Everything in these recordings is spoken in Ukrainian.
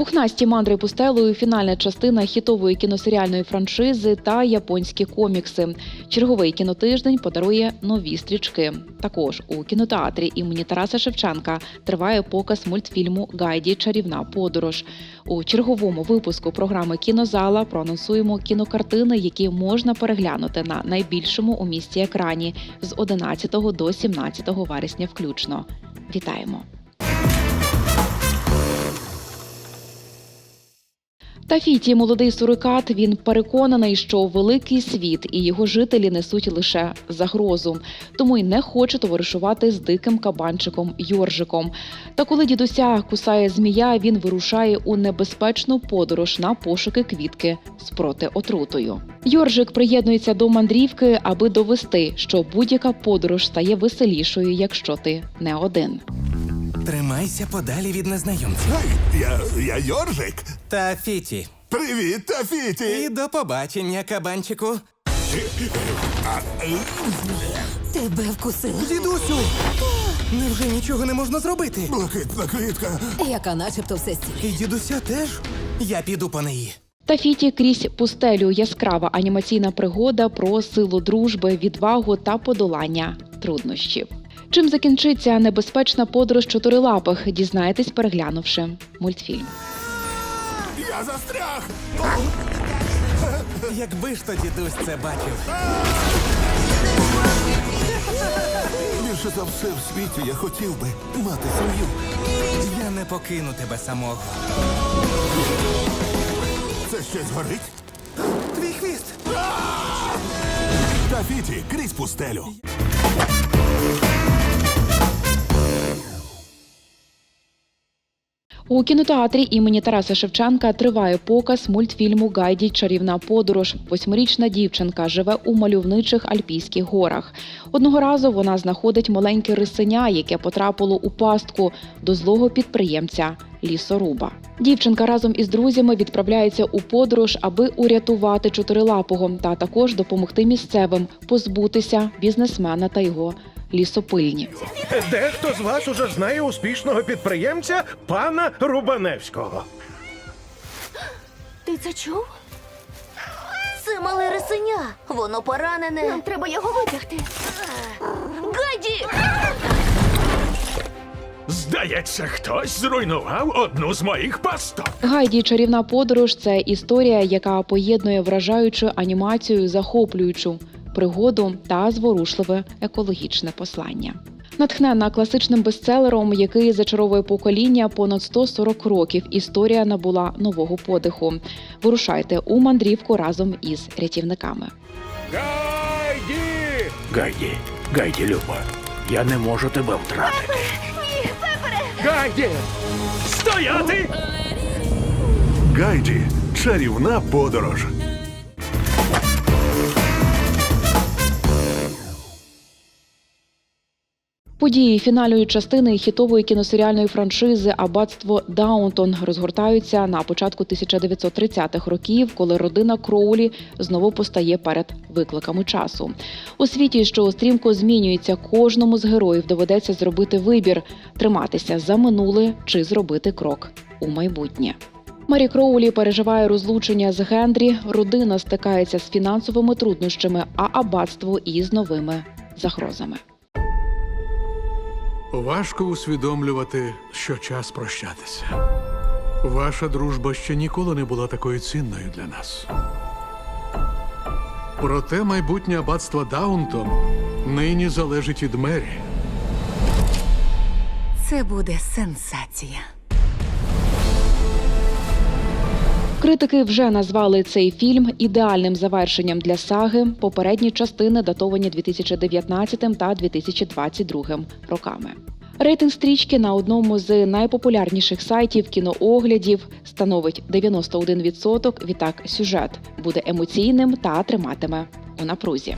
Пухнасті мандри пустелою фінальна частина хітової кіносеріальної франшизи та японські комікси. Черговий кінотиждень подарує нові стрічки. Також у кінотеатрі імені Тараса Шевченка триває показ мультфільму Гайді Чарівна подорож. У черговому випуску програми Кінозала проанонсуємо кінокартини, які можна переглянути на найбільшому у місті екрані з 11 до 17 вересня включно. Вітаємо! Тафіті молодий сурикат. Він переконаний, що великий світ і його жителі несуть лише загрозу, тому й не хоче товаришувати з диким кабанчиком Йоржиком. Та коли дідуся кусає змія, він вирушає у небезпечну подорож на пошуки квітки з протиотрутою. Йоржик приєднується до мандрівки, аби довести, що будь-яка подорож стає веселішою, якщо ти не один. Тримайся подалі від незнайомців. Ай, я, я Йоржик. Та Фіті. Привіт, Тафіті. І до побачення, кабанчику. Тебе вкусила. Дідусю! Невже нічого не можна зробити? Блакитна квітка. Яка начебто все стіль. І дідуся теж? Я піду по неї. Тафіті крізь пустелю яскрава анімаційна пригода про силу дружби, відвагу та подолання труднощів. Чим закінчиться небезпечна подорож чотирилапих, дізнаєтесь, переглянувши мультфільм. Я застряг. Якби ж то дідусь це бачив. Більше за все в світі я хотів би мати сім'ю. Я не покину тебе самого. Це щось горить? Твій хвіст! Тафіті, крізь пустелю. У кінотеатрі імені Тараса Шевченка триває показ мультфільму Гайді Чарівна подорож. Восьмирічна дівчинка живе у мальовничих альпійських горах. Одного разу вона знаходить маленьке рисеня, яке потрапило у пастку до злого підприємця лісоруба. Дівчинка разом із друзями відправляється у подорож, аби урятувати чотирилапого та також допомогти місцевим позбутися бізнесмена та його лісопильні. Дехто з вас уже знає успішного підприємця пана Рубаневського. Ти це чув? Це мале рисеня. Воно поранене. Нам треба його витягти. Гаді! Здається, хтось зруйнував одну з моїх пасток. Гайді чарівна подорож це історія, яка поєднує вражаючу анімацію, захоплюючу пригоду та зворушливе екологічне послання. Натхнена класичним бестселером, який зачаровує покоління понад 140 років, історія набула нового подиху. Вирушайте у мандрівку разом із рятівниками. Гайді! Гайді, Гайді, Люба, я не можу тебе втратити. Ні, Пепере! Гайді! Стояти! Гайді, чарівна подорож. Події фінальної частини хітової кіносеріальної франшизи Аббатство Даунтон розгортаються на початку 1930-х років, коли родина Кроулі знову постає перед викликами часу. У світі, що стрімко змінюється, кожному з героїв доведеться зробити вибір триматися за минуле чи зробити крок у майбутнє. Марі Кроулі переживає розлучення з Генрі, родина стикається з фінансовими труднощами, а аббатство із новими загрозами. Важко усвідомлювати, що час прощатися. Ваша дружба ще ніколи не була такою цінною для нас. Проте майбутнє аббатства Даунтон нині залежить від Мері. Це буде сенсація. Критики вже назвали цей фільм ідеальним завершенням для саги. Попередні частини датовані 2019 та 2022 роками. Рейтинг стрічки на одному з найпопулярніших сайтів кінооглядів становить 91%. Відтак сюжет буде емоційним та триматиме у напрузі.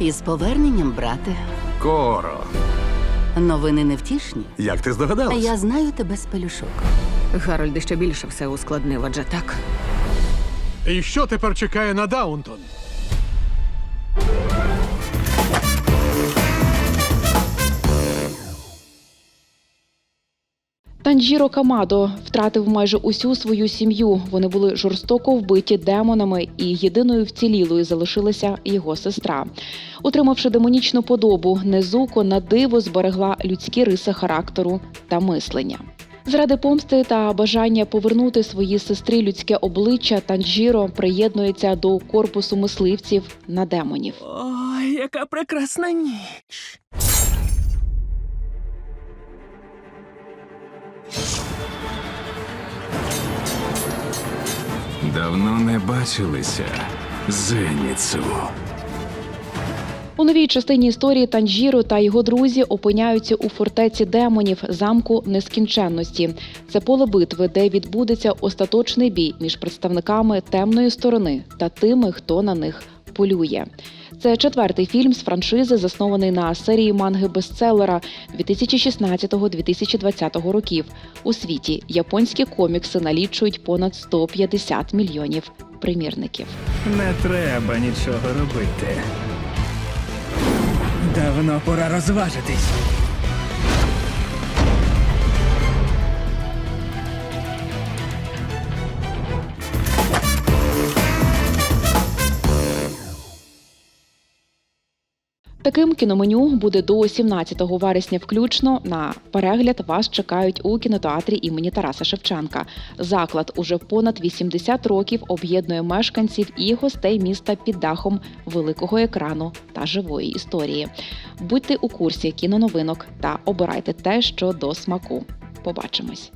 Із поверненням, брате. Коро. Новини невтішні. Як ти здогадалась? Я знаю тебе з пелюшок. Гарольд ще більше все ускладнив, адже так. І що тепер чекає на Даунтон? Танжіро Камадо втратив майже усю свою сім'ю. Вони були жорстоко вбиті демонами, і єдиною вцілілою залишилася його сестра. Утримавши демонічну подобу, Незуко на диво зберегла людські риси характеру та мислення. Заради помсти та бажання повернути своїй сестрі людське обличчя Танжіро приєднується до корпусу мисливців на демонів. Ой, яка прекрасна ніч. Давно не бачилися. Зеніцу. У новій частині історії Танжіро та його друзі опиняються у фортеці демонів замку нескінченності. Це поле битви, де відбудеться остаточний бій між представниками темної сторони та тими, хто на них полює. Це четвертий фільм з франшизи, заснований на серії манги бестселера 2016-2020 років. У світі японські комікси налічують понад 150 мільйонів примірників. Не треба нічого робити. Давно пора розважитись. Таким кіноменю буде до 17 вересня включно. На перегляд вас чекають у кінотеатрі імені Тараса Шевченка. Заклад уже понад 80 років об'єднує мешканців і гостей міста під дахом великого екрану та живої історії. Будьте у курсі кіноновинок та обирайте те, що до смаку. Побачимось.